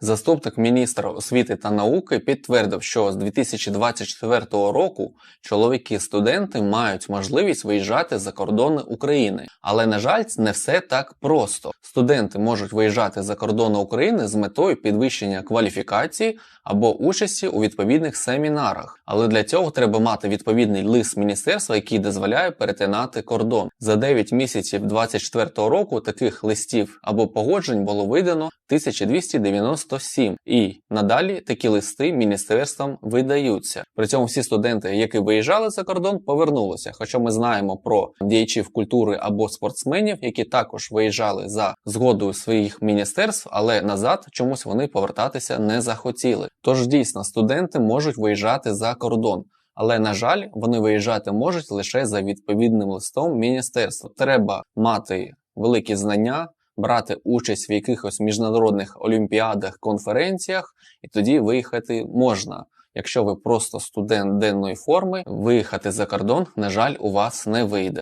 Заступник міністра освіти та науки підтвердив, що з 2024 року чоловіки-студенти мають можливість виїжджати за кордони України. Але на жаль, не все так просто. Студенти можуть виїжджати за кордони України з метою підвищення кваліфікації або участі у відповідних семінарах. Але для цього треба мати відповідний лист міністерства, який дозволяє перетинати кордон. За 9 місяців 2024 року таких листів або погоджень було видано 1297, і надалі такі листи міністерством видаються. При цьому всі студенти, які виїжджали за кордон, повернулися. Хоча ми знаємо про діячів культури або спортсменів, які також виїжджали за згодою своїх міністерств, але назад чомусь вони повертатися не захотіли. Тож дійсно студенти можуть виїжджати за кордон. Але на жаль, вони виїжджати можуть лише за відповідним листом міністерства. Треба мати великі знання, брати участь в якихось міжнародних олімпіадах, конференціях, і тоді виїхати можна. Якщо ви просто студент денної форми, виїхати за кордон, на жаль, у вас не вийде.